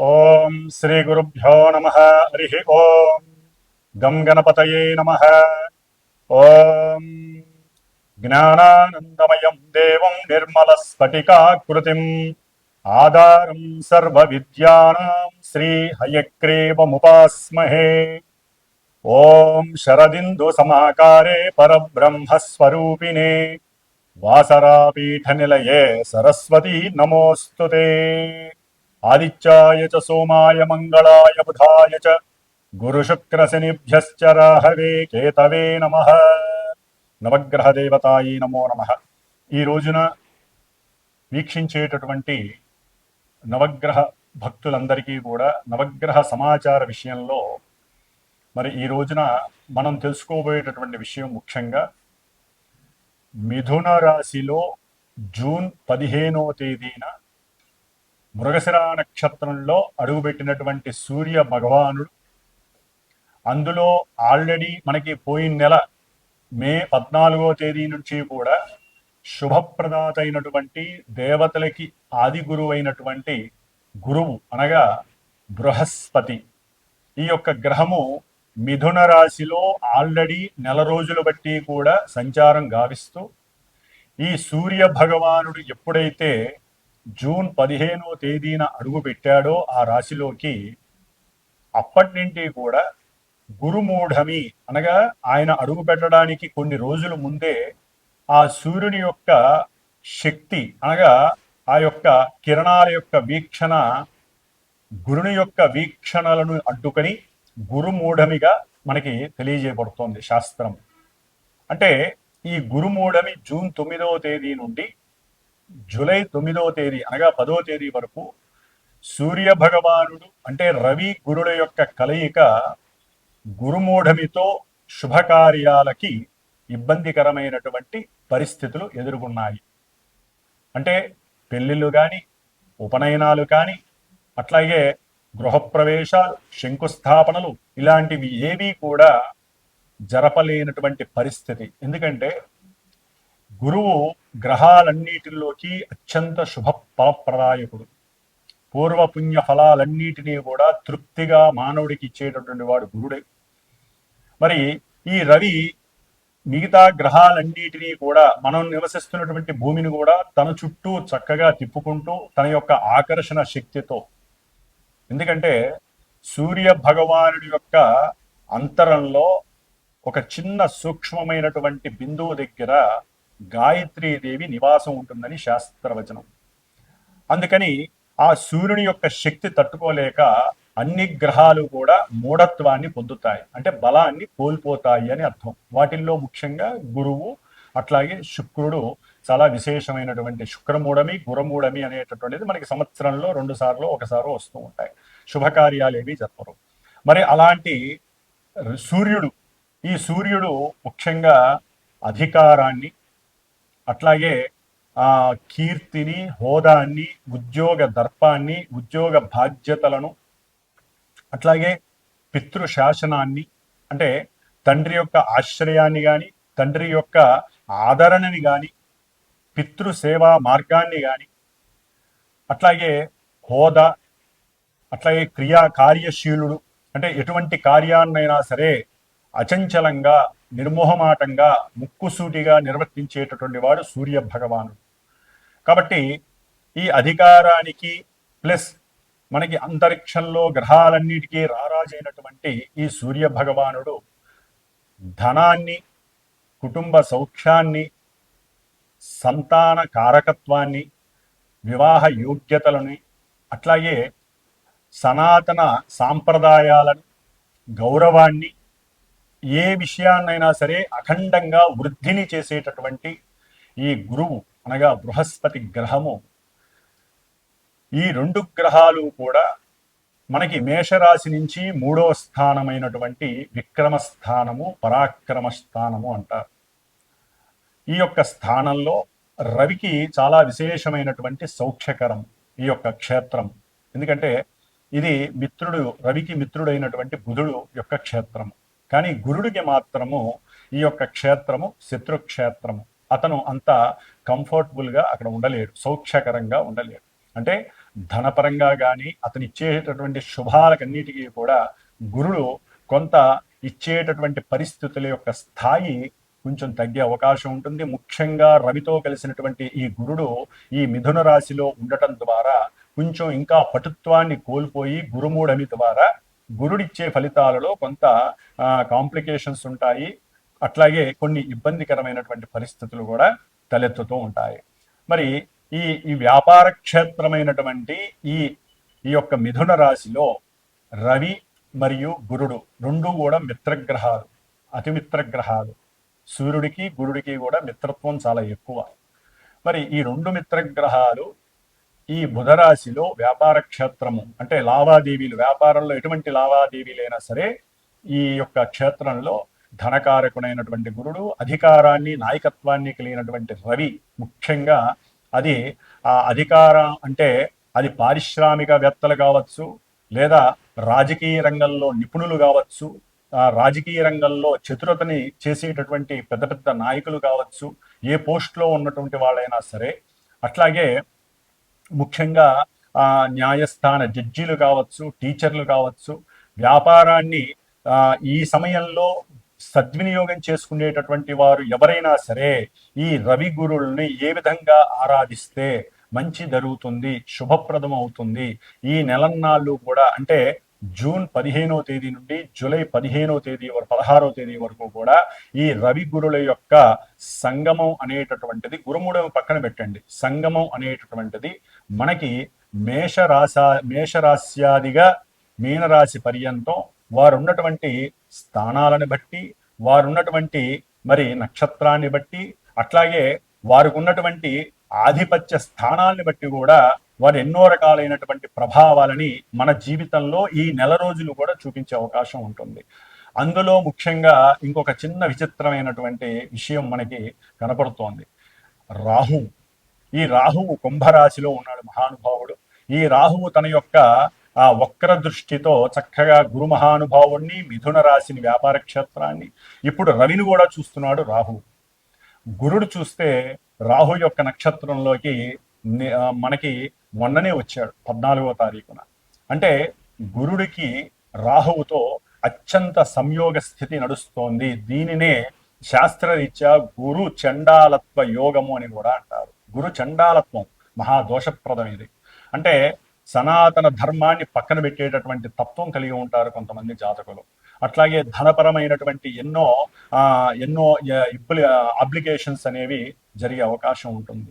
ఓం శ్రీ గురుభ్యో నమ హరి ఓం. గం గణపతయే నమ. ఓం. జ్ఞానానందమయం దేవం నిర్మల స్ఫటికాకృతిం ఆధారం సర్వ విద్యానాం శ్రీ హయగ్రీవముపాస్మహే ఓం శరదిందు సమాకారే పరబ్రహ్మస్వరూపిణే. వాసరాపీఠ నిలయే సరస్వతీ నమోస్తుతే. ఆదిత్యాయ చ సోమాయ మంగళాయ బుధాయ చ గురుశుక్రశనిభ్యశ్చ రాహవే కేతవే నమ నవగ్రహ దేవతాయి నమో నమ ఈ రోజున వీక్షించేటటువంటి నవగ్రహ భక్తులందరికీ కూడా నవగ్రహ సమాచార విషయంలో మరి ఈ రోజున మనం తెలుసుకోబోయేటటువంటి విషయం ముఖ్యంగా మిథున రాశిలో జూన్ పదిహేనో తేదీన మృగశిర నక్షత్రంలో అడుగుపెట్టినటువంటి సూర్య భగవానుడు. అందులో ఆల్రెడీ మనకి పోయిన నెల మే పద్నాలుగో తేదీ నుంచి కూడా శుభప్రదాత అయినటువంటి దేవతలకి ఆది గురువు అయినటువంటి గురువు అనగా బృహస్పతి. ఈ యొక్క గ్రహము మిథున రాశిలో ఆల్రెడీ నెల రోజులు బట్టి కూడా సంచారం గావిస్తూ ఈ సూర్య భగవానుడు ఎప్పుడైతే జూన్ పదిహేనో తేదీన అడుగు పెట్టాడో ఆ రాశిలోకి అప్పటి నుండి కూడా గురుమూఢమి అనగా ఆయన అడుగు పెట్టడానికి కొన్ని రోజుల ముందే ఆ సూర్యుని యొక్క శక్తి అనగా ఆ యొక్క కిరణాల యొక్క వీక్షణ గురుని యొక్క వీక్షణలను అడ్డుకొని గురుమూఢమిగా మనకి తెలియజేయబడుతోంది శాస్త్రం. అంటే ఈ గురుమూఢమి జూన్ తొమ్మిదవ తేదీ నుండి జూలై తొమ్మిదవ తేదీ అనగా పదవ తేదీ వరకు సూర్య భగవానుడు అంటే రవి గురుల యొక్క కలయిక గురుమూఢమితో శుభకార్యాలకి ఇబ్బందికరమైనటువంటి పరిస్థితులు ఎదుర్కొన్నాయి. అంటే పెళ్ళిళ్ళు కానీ ఉపనయనాలు కానీ అట్లాగే గృహప్రవేశాలు శంకుస్థాపనలు ఇలాంటివి ఏవీ కూడా జరపలేనటువంటి పరిస్థితి. ఎందుకంటే గురువు గ్రహాలన్నిటిలోకి అత్యంత శుభ ఫలప్రదాయకుడు పూర్వపుణ్య ఫలాలన్నిటినీ కూడా తృప్తిగా మానవుడికి ఇచ్చేటటువంటి వాడు గురుడే. మరి ఈ రవి మిగతా గ్రహాలన్నిటినీ కూడా మనం నివసిస్తున్నటువంటి భూమిని కూడా తన చుట్టూ చక్కగా తిప్పుకుంటూ తన యొక్క ఆకర్షణ శక్తితో. ఎందుకంటే సూర్య భగవానుడి యొక్క అంతరంలో ఒక చిన్న సూక్ష్మమైనటువంటి బిందువు దగ్గర గాయత్రీదేవి నివాసం ఉంటుందని శాస్త్రవచనం. అందుకని ఆ సూర్యుని యొక్క శక్తి తట్టుకోలేక అన్ని గ్రహాలు కూడా మూఢత్వాన్ని పొందుతాయి. అంటే బలాన్ని కోల్పోతాయి అని అర్థం. వాటిల్లో ముఖ్యంగా గురువు అట్లాగే శుక్రుడు చాలా విశేషమైనటువంటి శుక్రమూఢమి గురమూఢమి అనేటటువంటిది మనకి సంవత్సరంలో రెండు సార్లు ఒకసారి వస్తూ ఉంటాయి. శుభకార్యాలు ఏవి జరపరు. మరి అలాంటి సూర్యుడు ఈ సూర్యుడు ముఖ్యంగా అధికారాన్ని అట్లాగే ఆ కీర్తిని హోదాన్ని ఉద్యోగ దర్పాన్ని ఉద్యోగ బాధ్యతలను అట్లాగే పితృ శాసనాన్ని అంటే తండ్రి యొక్క ఆశ్రయాన్ని కానీ తండ్రి యొక్క ఆదరణని కానీ పితృ సేవా మార్గాన్ని కానీ అట్లాగే హోదా అట్లాగే క్రియా కార్యశీలుడు అంటే ఎటువంటి కార్యాన్నైనా సరే అచంచలంగా నిర్మోహమాటంగా ముక్కుసూటిగా నిర్వర్తించేటటువంటి వాడు సూర్య భగవానుడు కాబట్టి ఈ అధికారానికి ప్లస్ మనకి అంతరిక్షంలో గ్రహాలన్నిటికీ రారాజైనటువంటి ఈ సూర్య భగవానుడు ధనాన్ని కుటుంబ సౌఖ్యాన్ని సంతాన కారకత్వాన్ని వివాహ యోగ్యతలని అట్లాగే సనాతన సాంప్రదాయాలను గౌరవాన్ని ఏ విషయాన్నైనా సరే అఖండంగా వృద్ధిని చేసేటటువంటి ఈ గురువు అనగా బృహస్పతి గ్రహము. ఈ రెండు గ్రహాలు కూడా మనకి మేషరాశి నుంచి మూడవ స్థానమైనటువంటి విక్రమ స్థానము పరాక్రమ స్థానము అంటారు. ఈ యొక్క స్థానంలో రవికి చాలా విశేషమైనటువంటి సౌఖ్యకరం ఈ యొక్క క్షేత్రం. ఎందుకంటే ఇది మిత్రుడు రవికి మిత్రుడైనటువంటి బుధుడు యొక్క క్షేత్రము. కానీ గురుడికి మాత్రము ఈ యొక్క క్షేత్రము శత్రుక్షేత్రము. అతను అంత కంఫర్టబుల్గా అక్కడ ఉండలేడు సౌఖ్యకరంగా ఉండలేడు. అంటే ధనపరంగా కానీ అతను ఇచ్చేటటువంటి శుభాలకన్నిటికీ కూడా గురుడు కొంత ఇచ్చేటటువంటి పరిస్థితుల యొక్క స్థాయి కొంచెం తగ్గే అవకాశం ఉంటుంది. ముఖ్యంగా రవితో కలిసినటువంటి ఈ గురుడు ఈ మిథున రాశిలో ఉండటం ద్వారా కొంచెం ఇంకా పటుత్వాన్ని కోల్పోయి గురుమూఢమి ద్వారా గురుడిచ్చే ఫలితాలలో కొంత కాంప్లికేషన్స్ ఉంటాయి. అట్లాగే కొన్ని ఇబ్బందికరమైనటువంటి పరిస్థితులు కూడా తలెత్తుతూ ఉంటాయి. మరి ఈ ఈ వ్యాపార క్షేత్రమైనటువంటి ఈ ఈ యొక్క మిథున రాశిలో రవి మరియు గురుడు రెండు కూడా మిత్రగ్రహాలు అతి మిత్రగ్రహాలు. సూర్యుడికి గురుడికి కూడా మిత్రత్వం చాలా ఎక్కువ. మరి ఈ రెండు మిత్రగ్రహాలు ఈ బుధరాశిలో వ్యాపార క్షేత్రము అంటే లావాదేవీలు వ్యాపారంలో ఎటువంటి లావాదేవీలైనా సరే ఈ యొక్క క్షేత్రంలో ధనకారకుడైనటువంటి గురుడు అధికారాన్ని నాయకత్వాన్ని కలిగినటువంటి రవి ముఖ్యంగా అది ఆ అధికారం అంటే అది పారిశ్రామికవేత్తలు కావచ్చు లేదా రాజకీయ రంగంలో నిపుణులు కావచ్చు ఆ రాజకీయ రంగంలో చతురతని చేసేటటువంటి పెద్ద పెద్ద నాయకులు కావచ్చు ఏ పోస్ట్లో ఉన్నటువంటి వాళ్ళైనా సరే అట్లాగే ముఖ్యంగా ఆ న్యాయస్థాన జడ్జీలు కావచ్చు టీచర్లు కావచ్చు వ్యాపారాన్ని ఆ ఈ సమయంలో సద్వినియోగం చేసుకునేటటువంటి వారు ఎవరైనా సరే ఈ రవి గురుల్ని ఏ విధంగా ఆరాధిస్తే మంచి జరుగుతుంది శుభప్రదం అవుతుంది ఈ నెలన్నాళ్ళు కూడా అంటే జూన్ పదిహేనో తేదీ నుండి జూలై పదిహేనో తేదీ వరకు పదహారో తేదీ వరకు కూడా ఈ రవి గురుల యొక్క సంగమం అనేటటువంటిది గురుముడు పక్కన పెట్టండి. సంగమం అనేటటువంటిది మనకి మేషరాశ మేషరాశ్యాదిగా మీనరాశి పర్యంతం వారు ఉన్నటువంటి స్థానాలను బట్టి వారు ఉన్నటువంటి మరి నక్షత్రాన్ని బట్టి అట్లాగే వారికి ఉన్నటువంటి ఆధిపత్య స్థానాల్ని బట్టి కూడా వారు ఎన్నో రకాలైనటువంటి ప్రభావాలని మన జీవితంలో ఈ నెల రోజులు కూడా చూపించే అవకాశం ఉంటుంది. అందులో ముఖ్యంగా ఇంకొక చిన్న విచిత్రమైనటువంటి విషయం మనకి కనపడుతోంది. రాహు. ఈ రాహువు కుంభరాశిలో ఉన్నాడు మహానుభావుడు. ఈ రాహువు తన యొక్క ఆ వక్ర దృష్టితో చక్కగా గురు మహానుభావుణ్ణి మిథున రాశిని వ్యాపార క్షేత్రాన్ని ఇప్పుడు రవిని కూడా చూస్తున్నాడు రాహు. గురుడు చూస్తే రాహు యొక్క నక్షత్రంలోకి మనకి మొన్ననే వచ్చాడు పద్నాలుగో తారీఖున. అంటే గురుడికి రాహువుతో అత్యంత సంయోగ స్థితి నడుస్తోంది. దీనినే శాస్త్రరీత్యా గురు చండాలత్వ యోగము అని కూడా అంటారు. గురు చండాలత్వం మహాదోషప్రదం ఇది. అంటే సనాతన ధర్మాన్ని పక్కన పెట్టేటటువంటి తత్వం కలిగి ఉంటారు కొంతమంది జాతకులు. అట్లాగే ధనపరమైనటువంటి ఎన్నో ఎన్నో అప్లికేషన్స్ అనేవి జరిగే అవకాశం ఉంటుంది.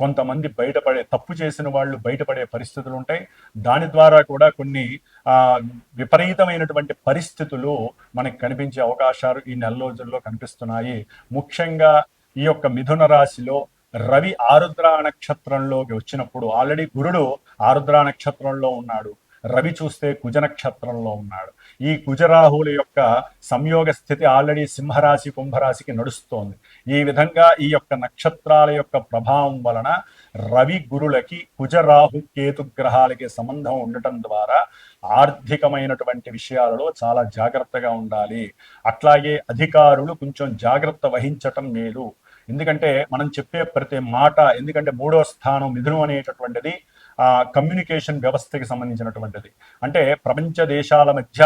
కొంతమంది బయటపడే తప్పు చేసిన వాళ్ళు బయటపడే పరిస్థితులు ఉంటాయి దాని ద్వారా కూడా కొన్ని విపరీతమైనటువంటి పరిస్థితులు మనకు కనిపించే అవకాశాలు ఈ నెల రోజుల్లో కనిపిస్తున్నాయి. ముఖ్యంగా ఈ యొక్క మిథున రాశిలో రవి ఆరుద్ర నక్షత్రంలోకి వచ్చినప్పుడు ఆల్రెడీ గురుడు ఆరుద్ర నక్షత్రంలో ఉన్నాడు. రవి చూస్తే కుజ నక్షత్రంలో ఉన్నాడు. ఈ కుజరాహుల యొక్క సంయోగ స్థితి ఆల్రెడీ సింహరాశి కుంభరాశికి నడుస్తోంది. ఈ విధంగా ఈ యొక్క నక్షత్రాల యొక్క ప్రభావం వలన రవి గురులకి కుజరాహు కేతు గ్రహాలకి సంబంధం ఉండటం ద్వారా ఆర్థికమైనటువంటి విషయాలలో చాలా జాగ్రత్తగా ఉండాలి. అట్లాగే అధికారులు కొంచెం జాగ్రత్త వహించటం మేలు. ఎందుకంటే మనం చెప్పే ప్రతి మాట ఎందుకంటే మూడో స్థానం మిథునం అనేటటువంటిది కమ్యూనికేషన్ వ్యవస్థకి సంబంధించినటువంటిది. అంటే ప్రపంచ దేశాల మధ్య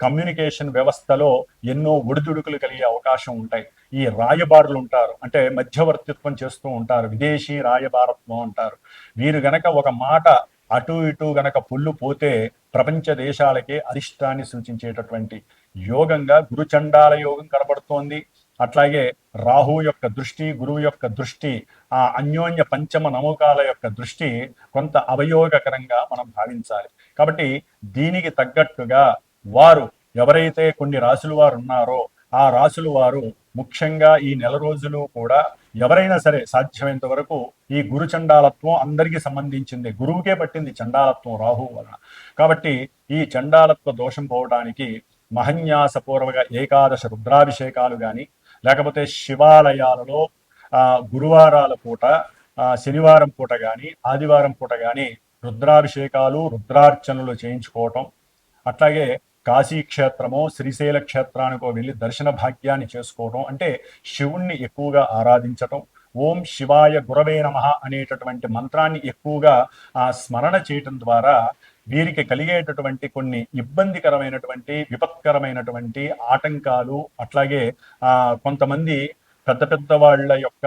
కమ్యూనికేషన్ వ్యవస్థలో ఎన్నో ఒడిదుడుకులు కలిగే అవకాశం ఉంటాయి. ఈ రాయబారులు ఉంటారు. అంటే మధ్యవర్తిత్వం చేస్తూ ఉంటారు. విదేశీ రాయబారత్వం అంటారు. వీరు గనక ఒక మాట అటు ఇటు గనక పుల్లు పోతే ప్రపంచ దేశాలకే అరిష్టాన్ని సూచించేటటువంటి యోగంగా గురుచండాల యోగం కనబడుతోంది. అట్లాగే రాహు యొక్క దృష్టి గురువు యొక్క దృష్టి ఆ అన్యోన్య పంచమ నమూకాల యొక్క దృష్టి కొంత అవయోగకరంగా మనం భావించాలి. కాబట్టి దీనికి తగ్గట్టుగా వారు ఎవరైతే కొన్ని రాసుల వారు ఉన్నారో ఆ రాసుల వారు ముఖ్యంగా ఈ నెల రోజులు కూడా ఎవరైనా సరే సాధ్యమైనంత వరకు ఈ గురు చండాలత్వం అందరికీ సంబంధించింది. గురువుకే పట్టింది చండాలత్వం రాహు వలన. కాబట్టి ఈ చండాలత్వ దోషం పోవడానికి మహన్యాసపూర్వక ఏకాదశ రుద్రాభిషేకాలు కానీ లేకపోతే శివాలయాలలో గురువారాల పూట శనివారం పూట కానీ ఆదివారం పూట కానీ రుద్రాభిషేకాలు రుద్రార్చనలు చేయించుకోవటం అట్లాగే కాశీక్షేత్రమో శ్రీశైల క్షేత్రానికో వెళ్ళి దర్శన భాగ్యాన్ని చేసుకోవటం అంటే శివుణ్ణి ఎక్కువగా ఆరాధించటం ఓం శివాయ గురవే నమ అనేటటువంటి మంత్రాన్ని ఎక్కువగా ఆ స్మరణ చేయటం ద్వారా వీరికి కలిగేటటువంటి కొన్ని ఇబ్బందికరమైనటువంటి విపత్కరమైనటువంటి ఆటంకాలు అట్లాగే కొంతమంది పెద్ద పెద్ద వాళ్ళ యొక్క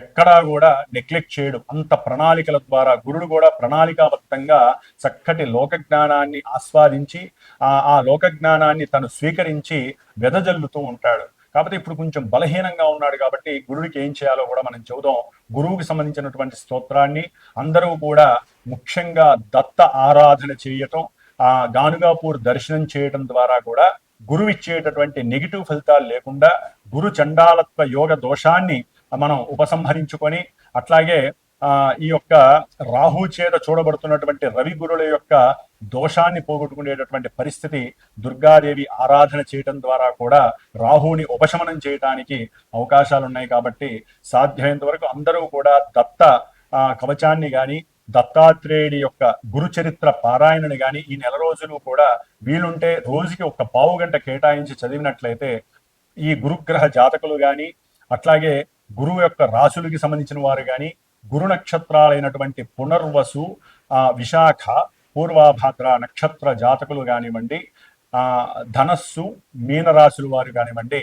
ఎక్కడా కూడా నెగ్లెక్ట్ చేయడు. అంత ప్రణాళికల ద్వారా గురుడు కూడా ప్రణాళికాబద్ధంగా చక్కటి లోక జ్ఞానాన్ని ఆస్వాదించి ఆ లోక జ్ఞానాన్ని తను స్వీకరించి వెదజల్లుతూ ఉంటాడు. కాబట్టి ఇప్పుడు కొంచెం బలహీనంగా ఉన్నాడు కాబట్టి గురుడికి ఏం చేయాలో కూడా మనం చెబుదాం. గురువుకి సంబంధించినటువంటి స్తోత్రాన్ని అందరూ కూడా ముఖ్యంగా దత్త ఆరాధన చేయటం ఆ గానుగాపూర్ దర్శనం చేయటం ద్వారా కూడా గురువు ఇచ్చేటటువంటి నెగిటివ్ ఫలితాలు లేకుండా గురు చండాలత్వ యోగ దోషాన్ని మనం ఉపసంహరించుకొని అట్లాగే ఈ యొక్క రాహు చేత చూడబడుతున్నటువంటి రవి గురుల యొక్క దోషాన్ని పోగొట్టుకునేటటువంటి పరిస్థితి దుర్గాదేవి ఆరాధన చేయటం ద్వారా కూడా రాహుని ఉపశమనం చేయటానికి అవకాశాలు ఉన్నాయి కాబట్టి సాధ్యమైనంత వరకు అందరూ కూడా దత్త కవచాన్ని గాని దత్తాత్రేయుడి యొక్క గురు చరిత్ర పారాయణని గాని ఈ నెల రోజులు కూడా వీలుంటే రోజుకి ఒక పావు గంట కేటాయించి చదివినట్లయితే ఈ గురుగ్రహ జాతకులు గాని అట్లాగే గురువు యొక్క రాశులకి సంబంధించిన వారు కానీ గురు నక్షత్రాలైనటువంటి పునర్వసు విశాఖ పూర్వాభాద్ర నక్షత్ర జాతకులు కానివ్వండి ధనస్సు మీనరాశులు వారు కానివ్వండి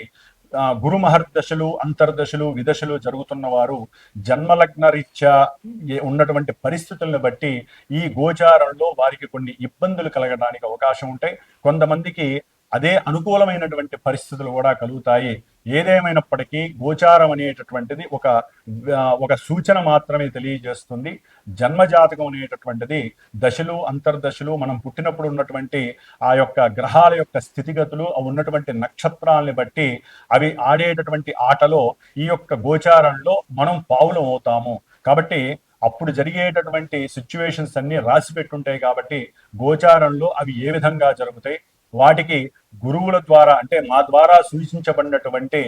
గురు మహర్దశలు అంతర్దశలు విదశలు జరుగుతున్న వారు జన్మలగ్న రీత్యా ఉన్నటువంటి పరిస్థితులను బట్టి ఈ గోచారంలో వారికి కొన్ని ఇబ్బందులు కలగడానికి అవకాశం ఉంటాయి కొంతమందికి అదే అనుకూలమైనటువంటి పరిస్థితులు కూడా కలుగుతాయి. ఏదేమైనప్పటికీ గోచారం అనేటటువంటిది ఒక ఒక సూచన మాత్రమే తెలియజేస్తుంది. జన్మజాతకం అనేటటువంటిది దశలు అంతర్దశలు మనం పుట్టినప్పుడు ఉన్నటువంటి ఆ యొక్క గ్రహాల యొక్క స్థితిగతులు అవి ఉన్నటువంటి నక్షత్రాలని బట్టి అవి ఆడేటటువంటి ఆటలో ఈ యొక్క గోచారంలో మనం పావులం అవుతాము. కాబట్టి అప్పుడు జరిగేటటువంటి సిచ్యువేషన్స్ అన్ని రాసి పెట్టుంటాయి కాబట్టి గోచారంలో అవి ఏ విధంగా జరుగుతాయి వాటికి గురువుల ద్వారా అంటే మా ద్వారా సూచించబడినటువంటి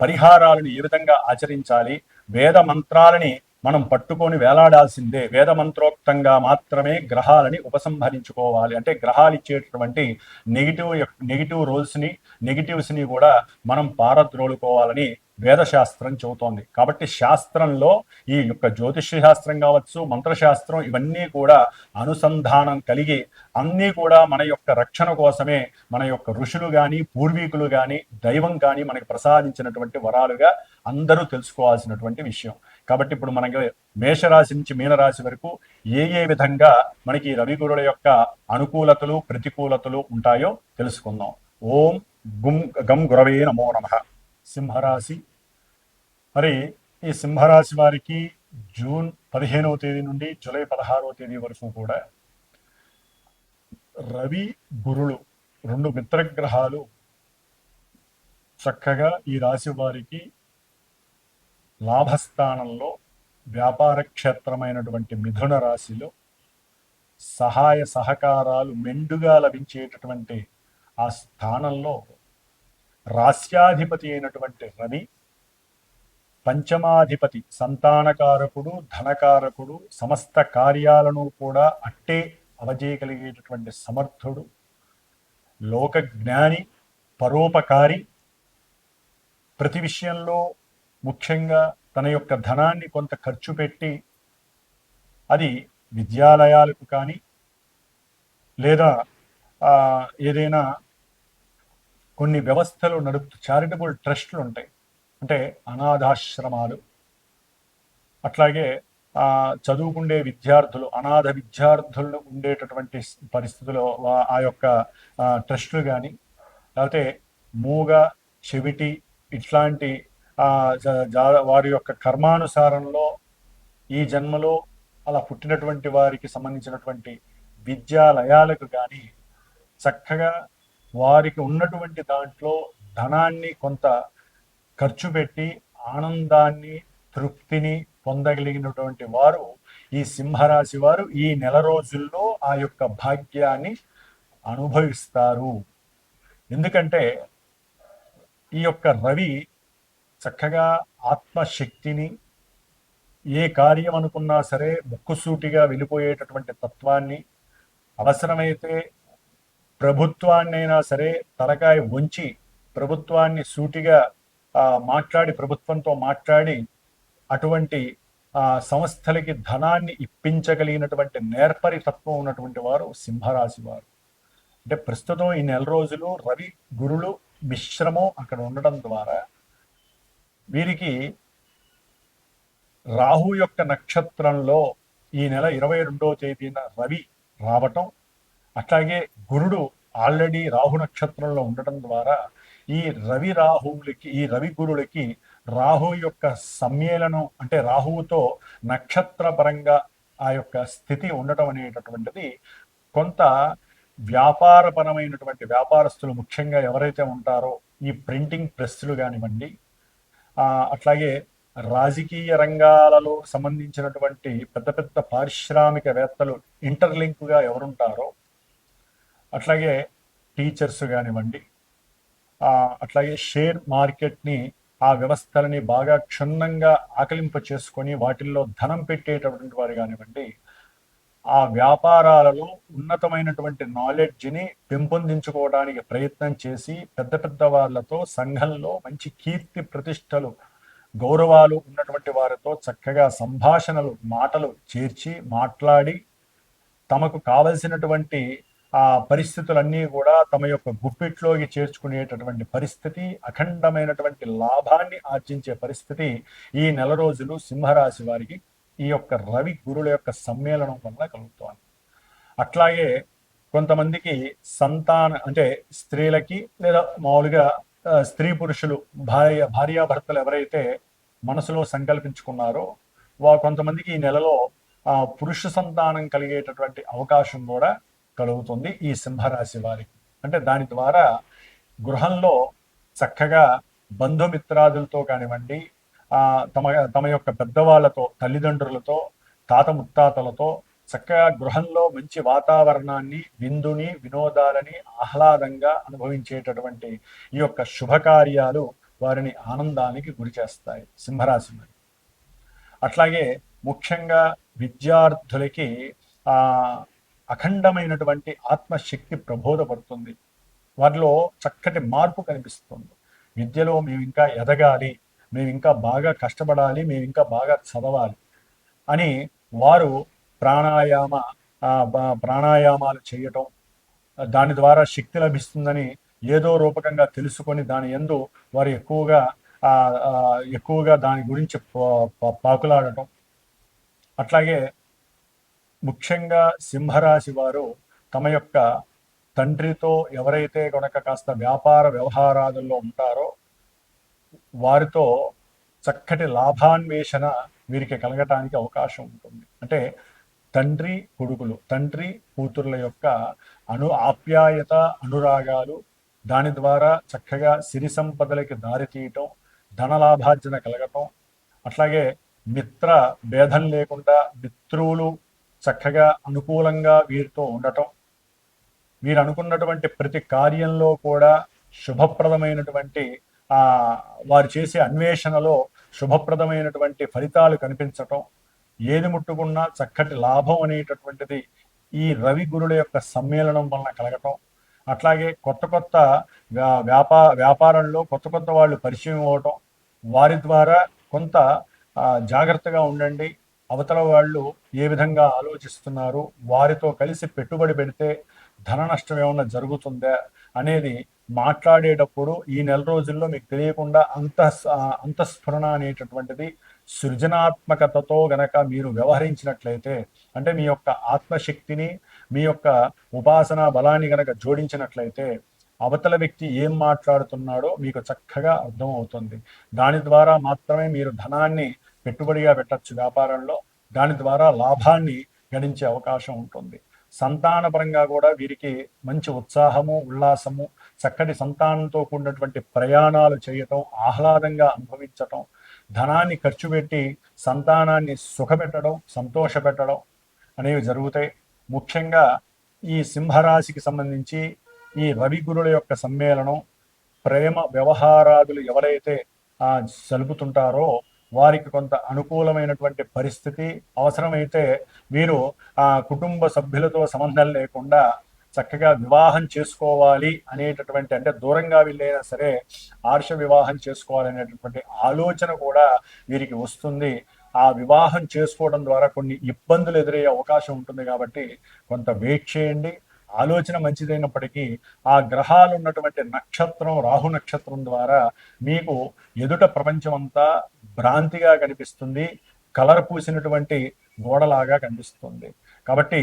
పరిహారాలను ఏ విధంగా ఆచరించాలి? వేద మంత్రాలని మనం పట్టుకొని వేలాడాల్సిందే. వేద మంత్రోక్తంగా మాత్రమే గ్రహాలని ఉపసంహరించుకోవాలి. అంటే గ్రహాలు ఇచ్చేటటువంటి నెగిటివ్ నెగిటివ్ రోల్స్ని నెగిటివ్స్ని కూడా మనం పారద్రోలుకోవాలని వేదశాస్త్రం చెబుతోంది. కాబట్టి శాస్త్రంలో ఈ యొక్క జ్యోతిష్య శాస్త్రం కావచ్చు మంత్రశాస్త్రం ఇవన్నీ కూడా అనుసంధానం కలిగి అన్నీ కూడా మన యొక్క రక్షణ కోసమే మన యొక్క ఋషులు కానీ పూర్వీకులు కానీ దైవం కానీ మనకి ప్రసాదించినటువంటి వరాలుగా అందరూ తెలుసుకోవాల్సినటువంటి విషయం. కాబట్టి ఇప్పుడు మనకి మేషరాశి నుంచి మీనరాశి వరకు ఏ ఏ విధంగా మనకి రవిగురుల యొక్క అనుకూలతలు ప్రతికూలతలు ఉంటాయో తెలుసుకుందాం. ఓం గుం గం గురవే నమో నమ. సింహరాశి మరి ఈ సింహరాశి వారికి జూన్ పదిహేనవ తేదీ నుండి జూలై పదహారవ తేదీ వరకు కూడా రవి గురులు రెండు మిత్రగ్రహాలు చక్కగా ఈ రాశి వారికి లాభస్థానంలో వ్యాపార క్షేత్రమైనటువంటి మిథున రాశిలో సహాయ సహకారాలు మెండుగా లభించేటటువంటి ఆ స్థానంలో రాస్యాధిపతి అయినటువంటి రవి పంచమాధిపతి సంతానకారకుడు ధనకారకుడు సమస్త కార్యాలను కూడా అట్టే అవజేయగలిగేటటువంటి సమర్థుడు లోక జ్ఞాని పరోపకారి. ప్రతి విషయంలో ముఖ్యంగా తన యొక్క ధనాన్ని కొంత ఖర్చు పెట్టి అది విద్యాలయాలకు కానీ లేదా ఏదైనా కొన్ని వ్యవస్థలు నడుపుతూ చారిటబుల్ ట్రస్టులు ఉంటాయి. అంటే అనాథాశ్రమాలు. అట్లాగే చదువుకుండే విద్యార్థులు అనాథ విద్యార్థులు ఉండేటటువంటి పరిస్థితుల్లో ఆ యొక్క ట్రస్టులు కానీ లేకపోతే మూగ చెవిటి ఇట్లాంటి వారి యొక్క కర్మానుసారంలో ఈ జన్మలో అలా పుట్టినటువంటి వారికి సంబంధించినటువంటి విద్యాలయాలకు కానీ చక్కగా వారికి ఉన్నటువంటి దాంట్లో ధనాన్ని కొంత ఖర్చు పెట్టి ఆనందాన్ని తృప్తిని పొందగలిగినటువంటి వారు ఈ సింహరాశి వారు ఈ నెల రోజుల్లో ఆ యొక్క భాగ్యాన్ని అనుభవిస్తారు. ఎందుకంటే ఈ యొక్క రవి చక్కగా ఆత్మశక్తిని ఏ కార్యం అనుకున్నా సరే ముక్కుసూటిగా వెళ్ళిపోయేటటువంటి తత్వాన్ని అవసరమైతే ప్రభుత్వాన్నైనా సరే తలకాయ ఉంచి ప్రభుత్వాన్ని సూటిగా మాట్లాడి ప్రభుత్వంతో మాట్లాడి అటువంటి సంస్థలకి ధనాన్ని ఇప్పించగలిగినటువంటి నేర్పరి తత్వం ఉన్నటువంటి వారు సింహరాశి వారు. అంటే ప్రస్తుతం ఈ నెల రోజులు రవి గురులు మిశ్రమం అక్కడ ఉండడం ద్వారా వీరికి రాహు యొక్క నక్షత్రంలో ఈ నెల ఇరవై రెండవ తేదీన రవి రావటం అట్లాగే గురుడు ఆల్రెడీ రాహు నక్షత్రంలో ఉండటం ద్వారా ఈ రవి రాహువులకి ఈ రవి గురులకి రాహు యొక్క సమ్మేళనం అంటే రాహువుతో నక్షత్రపరంగా ఆ యొక్క స్థితి ఉండటం అనేటటువంటిది కొంత వ్యాపారపరమైనటువంటి వ్యాపారస్తులు ముఖ్యంగా ఎవరైతే ఉంటారో ఈ ప్రింటింగ్ ప్రెస్లు కానివ్వండి అట్లాగే రాజకీయ రంగాలలో సంబంధించినటువంటి పెద్ద పెద్ద పారిశ్రామికవేత్తలు ఇంటర్లింక్గా ఎవరుంటారో అట్లాగే టీచర్స్ కానివ్వండి అట్లాగే షేర్ మార్కెట్ని ఆ వ్యవస్థలని బాగా క్షుణ్ణంగా ఆకలింప చేసుకొని వాటిల్లో ధనం పెట్టేటటువంటి వారు కానివ్వండి ఆ వ్యాపారాలలో ఉన్నతమైనటువంటి నాలెడ్జ్ని పెంపొందించుకోవడానికి ప్రయత్నం చేసి పెద్ద పెద్ద వాళ్ళతో సంఘంలో మంచి కీర్తి ప్రతిష్టలు గౌరవాలు ఉన్నటువంటి వారితో చక్కగా సంభాషణలు మాటలు చేర్చి మాట్లాడి తమకు కావలసినటువంటి ఆ పరిస్థితులన్నీ కూడా తమ యొక్క గుప్పిట్లోకి చేర్చుకునేటటువంటి పరిస్థితి అఖండమైనటువంటి లాభాన్ని ఆర్జించే పరిస్థితి ఈ నెల రోజులు సింహరాశి వారికి ఈ యొక్క రవి గురుల యొక్క సమ్మేళనం వల్ల కలుగుతోంది. అట్లాగే కొంతమందికి సంతాన అంటే స్త్రీలకి లేదా మామూలుగా స్త్రీ పురుషులు భార్య భార్యాభర్తలు ఎవరైతే మనసులో సంకల్పించుకున్నారో వా కొంతమందికి ఈ నెలలో పురుష సంతానం కలిగేటటువంటి అవకాశం కూడా కలుగుతుంది ఈ సింహరాశి వారికి. అంటే దాని ద్వారా గృహంలో చక్కగా బంధుమిత్రాదులతో కానివ్వండి తమ తమ యొక్క పెద్దవాళ్ళతో తల్లిదండ్రులతో తాత ముత్తాతలతో చక్కగా గృహంలో మంచి వాతావరణాన్ని విందుని వినోదాలని ఆహ్లాదంగా అనుభవించేటటువంటి ఈ యొక్క శుభకార్యాలు వారిని ఆనందానికి గురి చేస్తాయి సింహరాశి అట్లాగే ముఖ్యంగా విద్యార్థులకి ఆ అఖండమైనటువంటి ఆత్మశక్తి ప్రబోధపడుతుంది. వారిలో చక్కటి మార్పు కనిపిస్తుంది. విద్యలో మేము ఇంకా ఎదగాలి మేము ఇంకా బాగా కష్టపడాలి మేము ఇంకా బాగా చదవాలి అని వారు ప్రాణాయామ ప్రాణాయామాలు చేయటం దాని ద్వారా శక్తి లభిస్తుందని ఏదో రూపకంగా తెలుసుకొని దాని ఎందు వారు ఎక్కువగా ఎక్కువగా దాని గురించి పాకులాడటం. అట్లాగే ముఖ్యంగా సింహరాశి వారు తమ యొక్క తండ్రితో ఎవరైతే కనుక కాస్త వ్యాపార వ్యవహారాదుల్లో ఉంటారో వారితో చక్కటి లాభాన్వేషణ వీరికి కలగటానికి అవకాశం ఉంటుంది. అంటే తండ్రి కొడుకులు తండ్రి కూతుర్ల యొక్క అను ఆప్యాయత అనురాగాలు దాని ద్వారా చక్కగా సిరి సంపదలకి దారితీయటం ధనలాభార్జన కలగటం అట్లాగే మిత్ర భేదం లేకుండా మిత్రులు చక్కగా అనుకూలంగా వీరితో ఉండటం వీరు అనుకున్నటువంటి ప్రతి కార్యంలో కూడా శుభప్రదమైనటువంటి ఆ వారు చేసే అన్వేషణలో శుభప్రదమైనటువంటి ఫలితాలు కనిపించటం ఏది ముట్టుకున్నా చక్కటి లాభం అనేటటువంటిది ఈ రవి గురుల యొక్క సమ్మేళనం వలన కలగటం అట్లాగే కొత్త కొత్త వ్యాపా వ్యాపారంలో కొత్త కొత్త వాళ్ళు పరిచయం అవ్వటం వారి ద్వారా కొంత జాగ్రత్తగా ఉండండి అవతల వాళ్ళు ఏ విధంగా ఆలోచిస్తున్నారు వారితో కలిసి పెట్టుబడి పెడితే ధన నష్టం ఏమైనా జరుగుతుందా అనేది మాట్లాడేటప్పుడు ఈ నెల రోజుల్లో మీకు తెలియకుండా అంత అంతఃస్ఫురణ అనేటటువంటిది సృజనాత్మకతతో గనక మీరు వ్యవహరించినట్లయితే అంటే మీ యొక్క ఆత్మశక్తిని మీ యొక్క ఉపాసన బలాన్ని గనక జోడించినట్లయితే అవతల వ్యక్తి ఏం మాట్లాడుతున్నాడో మీకు చక్కగా అర్థం అవుతుంది దాని ద్వారా మాత్రమే మీరు ధనాన్ని పెట్టుబడిగా పెట్టచ్చు వ్యాపారంలో. దాని ద్వారా లాభాన్ని గడించే అవకాశం ఉంటుంది. సంతానపరంగా కూడా వీరికి మంచి ఉత్సాహము ఉల్లాసము చక్కటి సంతానంతో కూడినటువంటి ప్రయాణాలు చేయటం ఆహ్లాదంగా అనుభవించటం ధనాన్ని ఖర్చు పెట్టి సంతానాన్ని సుఖపెట్టడం సంతోషపెట్టడం అనేవి జరుగుతాయి. ముఖ్యంగా ఈ సింహరాశికి సంబంధించి ఈ రవి గురుల యొక్క సమ్మేళనం ప్రేమ వ్యవహారాదులు ఎవరైతే సలుపుతుంటారో వారికి కొంత అనుకూలమైనటువంటి పరిస్థితి అవసరమైతే వీరు ఆ కుటుంబ సభ్యులతో సంబంధం లేకుండా చక్కగా వివాహం చేసుకోవాలి అనేటటువంటి అంటే దూరంగా వెళ్ళైనా సరే ఆర్ష వివాహం చేసుకోవాలనేటటువంటి ఆలోచన కూడా వీరికి వస్తుంది. ఆ వివాహం చేసుకోవడం ద్వారా కొన్ని ఇబ్బందులు ఎదురయ్యే అవకాశం ఉంటుంది కాబట్టి కొంత వెయిట్ చేయండి. ఆలోచన మంచిదైనప్పటికీ ఆ గ్రహాలు ఉన్నటువంటి నక్షత్రం రాహు నక్షత్రం ద్వారా మీకు ఎదుట ప్రపంచం అంతా భ్రాంతిగా కనిపిస్తుంది కలర్ పూసినటువంటి గోడలాగా కనిపిస్తుంది. కాబట్టి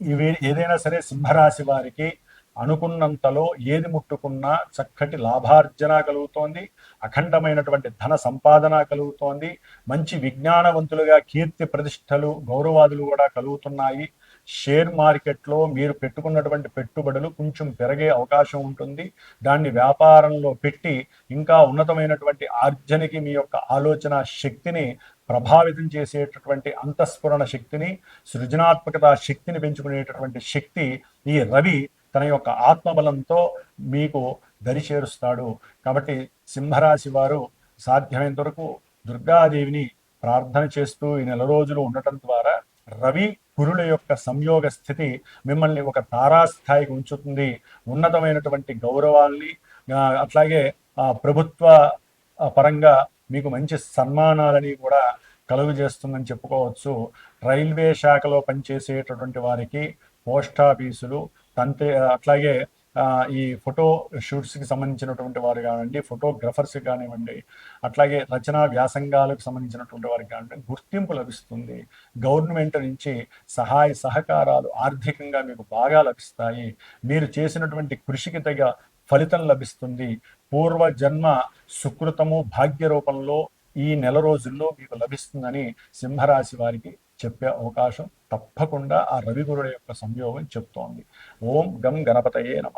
ఇవి ఏదైనా సరే సింహరాశి వారికి అనుకున్నంతలో ఏది ముట్టుకున్నా చక్కటి లాభార్జన కలుగుతోంది అఖండమైనటువంటి ధన సంపాదన కలుగుతోంది మంచి విజ్ఞానవంతులుగా కీర్తి ప్రతిష్టలు గౌరవాదులు కూడా కలుగుతున్నాయి. షేర్ మార్కెట్లో మీరు పెట్టుకున్నటువంటి పెట్టుబడులు కొంచెం పెరిగే అవకాశం ఉంటుంది. దాన్ని వ్యాపారంలో పెట్టి ఇంకా ఉన్నతమైనటువంటి ఆర్జనకి మీ యొక్క ఆలోచన శక్తిని ప్రభావితం చేసేటటువంటి అంతఃస్ఫురణ శక్తిని సృజనాత్మకత శక్తిని పెంచుకునేటటువంటి శక్తి ఈ రవి తన యొక్క ఆత్మబలంతో మీకు దరిచేరుస్తాడు కాబట్టి సింహరాశి వారు సాధ్యమైనంత వరకు దుర్గాదేవిని ప్రార్థన చేస్తూ ఈ నెల రోజులు ఉండటం ద్వారా రవి గురుల యొక్క సంయోగ స్థితి మిమ్మల్ని ఒక తారాస్థాయికి ఉంచుతుంది. ఉన్నతమైనటువంటి గౌరవాల్ని అట్లాగే ప్రభుత్వ పరంగా మీకు మంచి సన్మానాలని కూడా కలుగు చేస్తుందని చెప్పుకోవచ్చు. రైల్వే శాఖలో పనిచేసేటటువంటి వారికి పోస్ట్ ఆఫీసులు తంతే అట్లాగే ఈ ఫోటో షూట్స్కి సంబంధించినటువంటి వారు కానివ్వండి ఫోటోగ్రఫర్స్ కానివ్వండి అట్లాగే రచనా వ్యాసంగాలకు సంబంధించినటువంటి వారికి కానివ్వండి గుర్తింపు లభిస్తుంది. గవర్నమెంట్ నుంచి సహాయ సహకారాలు ఆర్థికంగా మీకు బాగా లభిస్తాయి. మీరు చేసినటువంటి కృషికి తగ్గ ఫలితం లభిస్తుంది. పూర్వ జన్మ సుకృతము భాగ్య రూపంలో ఈ నెల రోజుల్లో మీకు లభిస్తుందని సింహరాశి వారికి చెప్పే అవకాశం తప్పకుండా ఆ రవిగురుడు యొక్క సంయోగం చెప్తోంది. ఓం గం గణపతయే నమ